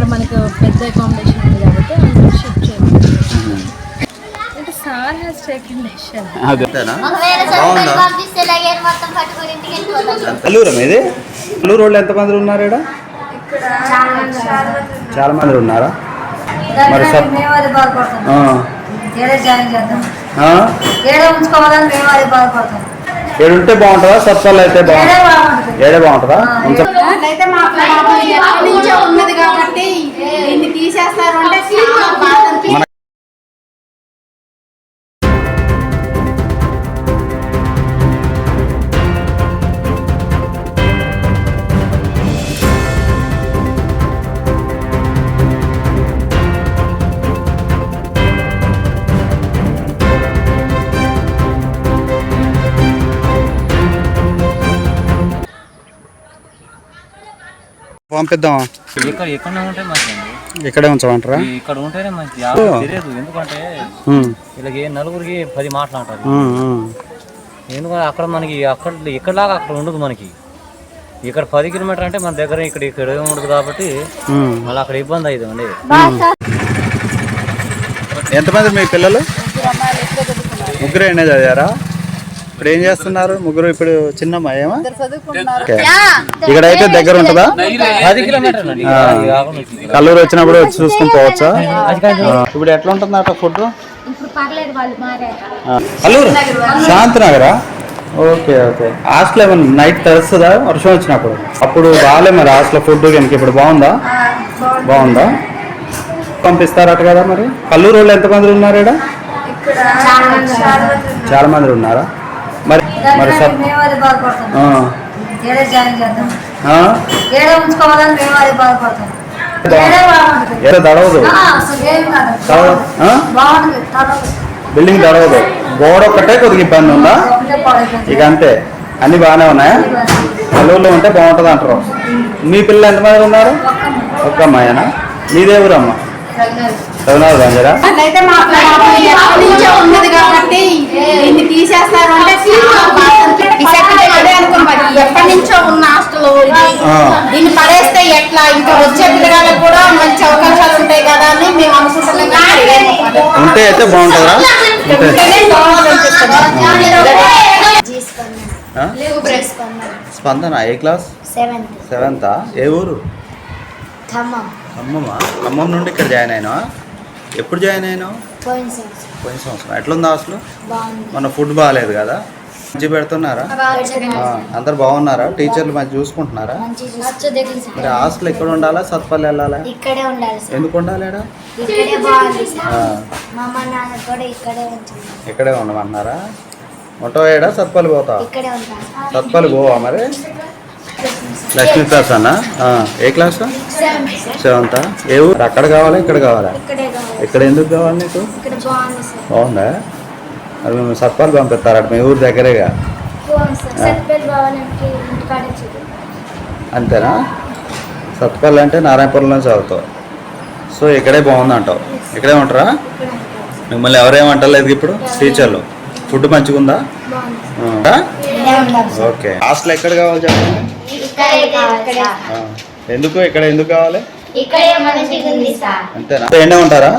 ఇక్కడ మనకు పెద్ద అకామిడేషన్ ఉంది కాబట్టి అందరూ షిఫ్ట్ చేయాలి అంటే సార్ హ్యాస్ టేకెన్ డెసిషన్ అల్లూరం ఇది? అల్లూరు వాళ్ళు ఎంతమంది ఉన్నారు ఇక్కడ? చాలా మంది ఉన్నారా? మరి ఉంచుకోవాలని మేము అది బాధపడతాం ఏడు ఉంటే బాగుంటుందా? సత్పాలు అయితే ఏడే బాగుంటుంది? ఏడే బాగుంటుందా? ఉన్నది కాబట్టి తీసేస్తారు అంటే పంపిద్దామా ఇక్కడ ఎక్కడ ఉంటే మంచిది ఇక్కడే ఉంచమంటారా? ఇక్కడ ఉంటేనే మంచిది. తెలియదు. ఎందుకంటే వీళ్ళకి నలుగురికి పది మాటలు అంటారు. ఉమ్, ఉమ్. ఎందుకంటే అక్కడ మనకి అక్కడ ఇక్కడలాగా అక్కడ ఉండదు మనకి. ఇక్కడ పది కిలోమీటర్ అంటే మన దగ్గర ఇక్కడ ఇక్కడ ఉండదు కాబట్టి. మళ్ళీ అక్కడ ఇబ్బంది అండి ఎంతమంది మీ పిల్లలు? ముగ్గురు అయినా చదివారా? ఇప్పుడు ఏం చేస్తున్నారు? ముగ్గురు ఇప్పుడు చిన్నమ్మ ఏమా? ఓకే. ఇక్కడైతే దగ్గర ఉంటుందా. కల్లూరు వచ్చినప్పుడు వచ్చి చూసుకుని పోవచ్చా. ఇప్పుడు ఎట్లా ఉంటుంది అక్కడ food Kalluru? శాంతినగరా? Okay okay. Hostel ఏమన్నా నైట్ తెలుస్తుందా? వర్షం వచ్చినప్పుడు. అప్పుడు రాలే మరి హాస్టల్ ఫుడ్ కనుక ఇప్పుడు బాగుందా? బాగుందా. పంపిస్తారట కదా మరి. కల్లూరు వాళ్ళు ఎంతమంది ఉన్నారు ఇక్కడ? చాలా మంది ఉన్నారా? మరి మరి తడవదు? తర్వాత బిల్డింగ్ తడవదు. గోడ ఒక్కటే కొద్దిగా ఇబ్బంది ఉందా? ఇక అంతే. అన్ని బాగానే ఉన్నాయా? కల్లూరులో ఉంటే బాగుంటుంది అంటారు. మీ పిల్లలు ఎంతమంది ఉన్నారు? ఒక్క అమ్మాయినా? మీదే మా నుంచో ఉన్నది కాబట్టి దీన్ని తీసేస్తారు అంటే ఎప్పటి నుంచో ఉన్న హాస్టల్. దీన్ని పడేస్తే ఎట్లా? ఇంకా వచ్చే పిల్లగాళ్ళకి కూడా మంచి అవకాశాలు ఉంటాయి కదా అని మేము అనుకుంటున్నాం. ఉంటే అయితే బాగుంటుందా. స్పందన ఏ క్లాస్? సెవెంత్. సెవెంతా? ఏ ఊరు? ఖమ్మం. ఖమ్మమా? ఖమ్మం నుండి ఇక్కడ జాయిన్ అయినావా? ఎప్పుడు జాయిన్ అయినావు? పోయిన సంవత్సరం. ఎట్లుందా అసలు బాగుంది. మన ఫుడ్ బాగాలేదు కదా? మంచి పెడుతున్నారా? అందరు బాగున్నారా? టీచర్లు మంచి చూసుకుంటున్నారా? మరి హాస్టల్ ఎక్కడ ఉండాలా? సత్పల్లి వెళ్ళాలా? ఇక్కడే ఉండాలి ఎందుకు ఉండాలి ఈడ? ఇక్కడే ఉండమన్నారా ఉంటావేడా సత్పల్లి పోతావా? సత్పల్లి పోవా మరి? లక్ష్మీ క్లాస్ అన్న? ఏ క్లాస్? సెవెంతా. ఏ ఊరు? అక్కడ కావాలా ఇక్కడ కావాలా? ఇక్కడే ఎందుకు కావాలి నీకు? బాగుంది అది మేము సత్పల్లి పంపిస్తారట మీ ఊరు దగ్గరేగా. అంతేనా? సత్పల్లి అంటే నారాయణపురంలో చదువుతావు. సో ఇక్కడే బాగుంది అంటావు ఇక్కడే ఉంటారా మిమ్మల్ని ఎవరేమంటలేదు ఇప్పుడు? టీచర్లు. ఫుడ్ మంచిగా ఉందా ఓకే. హాస్టల్ ఎక్కడ కావాలి చెప్పండి. ఎందుకు? ఇక్కడ ఎందుకు కావాలి? అంతేనా? ఎండే ఉంటారా?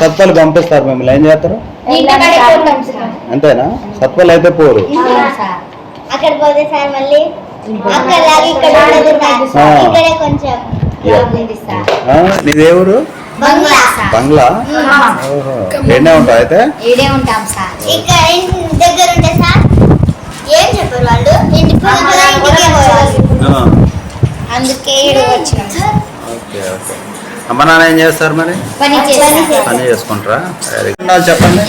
సత్పల్లి పంపిస్తారు మిమ్మల్ని. ఏం చేస్తారు? అంతేనా? సత్పల్లి అయితే పోరు. సార్ అక్కడ పోతే సార్ మళ్ళీ బంగ్లా ఎండే ఉంటావు అయితే? ఇడే ఉంటాం సార్ ఇక్కడ ఇంటి దగ్గర ఉంటే సార్ ఏం చెప్పారు వాళ్ళు. అందుకే అమ్మ నాన్న ఏం చేస్తారు మరి? పని చేసుకుంటారా? చెప్పండి.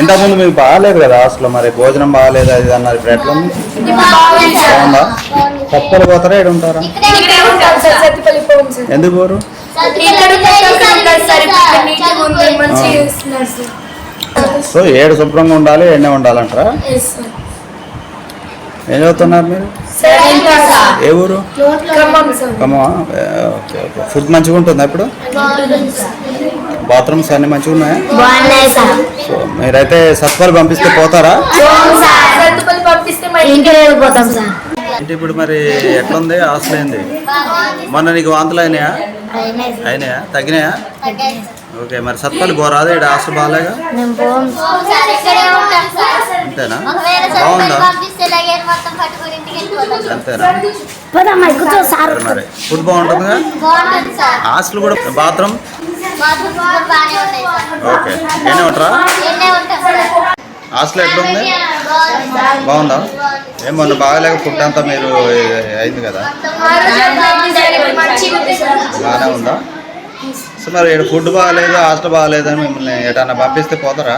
ఇంతకుముందు మీకు బాగాలేదు కదా అసలు మరి భోజనం బాగాలేదు అది అన్నారు ఇప్పుడు ఎట్లా ఉంది? బాగుందా. సత్పల్లి పోతారా ఇక్కడ ఉంటారా. ఎందుకు పోరు? సో ఏడు శుభ్రంగా ఉండాలి ఎండే ఉండాలంటారా? ఏం చదువుతున్నారు మీరు? ఏ ఊరు? ఖమ్మం సార్ కమ్మా ఓకే ఓకే. ఫుడ్ మంచిగా ఉంటుందా ఇప్పుడు? బాత్రూమ్స్ అన్ని మంచిగా ఉన్నాయా? సో మీరైతే సత్పల్లి పంపిస్తే పోతారా? సత్తిపల్లి పంపిస్తే మా ఇంటికి వెళ్ళిపోతాం సార్ అంటే ఇప్పుడు మరి ఎట్లుంది? హాస్టల్ ఏంది? బాగుంది మొన్న నీకు వాంతులు అయినాయా? అయినాయి తగ్గినాయా? ఓకే మరి సత్పల్లి పోరాదు ఇక్కడ హాస్టల్ బాగాలేగా? మేము పోం సార్ ఇక్కడే ఉంటాం సార్. అంతేనా? ఒకవేళ బాగుందా? పంపిస్తే లగేజ్ మొత్తం పట్టుకొని ఇంటికి వెళ్ళిపోతాం. అంతేనా? కూర్చో సార్. సరే మరి ఫుడ్ బాగుంటుందిగా? బాగుంటుంది సార్. హాస్టల్ కూడా బాత్రూమ్? బాత్రూమ్ కూడా బాగానే ఉన్నాయి సార్. ఓకే ఏనే ఉంటారా? ఎన్నే ఉంటాం సార్. హాస్టల్ ఎట్లుంది బాగుంది. సార్ బాగుందా? ఏం మొన్న బాగాలేక ఫుడ్ అంతా మీరు అయింది కదా? ఉంది. బాగానే ఉందా? సో మరి ఇక్కడ ఫుడ్ బాగాలేదు హాస్టల్ బాగాలేదు అని మిమ్మల్ని ఎటన్నా పంపిస్తే పోతారా?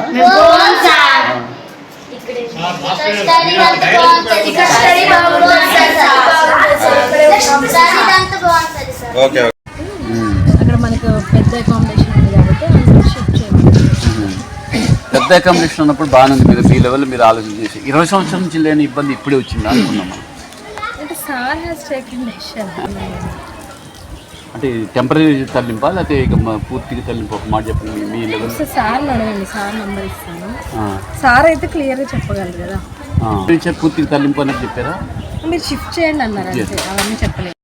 Okay okay. అక్కడ మనకు పెద్ద అకామిడేషన్ ఉంది కాబట్టి అందులో షిఫ్ట్ చేయాలి పెద్ద అకామిడేషన్ ఉన్నప్పుడు బాగానే ఉంది. మీరు మీ లెవెల్ మీరు ఆలోచన చేసి. ఇరవై సంవత్సరాల నుంచి లేని ఇబ్బంది ఇప్పుడే వచ్చిందా అనుకున్నాం సార్ హ్యాస్ టేకెన్ డెసిషన్ అంటే టెంపరీ తరలింపా? లేకపోతే ఇక పూర్తిగా తరలింపు? ఒక మాట చెప్పండి. మీ- లెవెల్ సార్ అడగండి. సార్ నంబర్ ఇస్తాను. సార్ అయితే క్లియర్గా చెప్పగలరు కదా. పూర్తిగా తరలింపు అన్నట్టు చెప్పారా? మీరు షిఫ్ట్ చేయండి అన్నారు అవన్నీ చెప్పలేదు.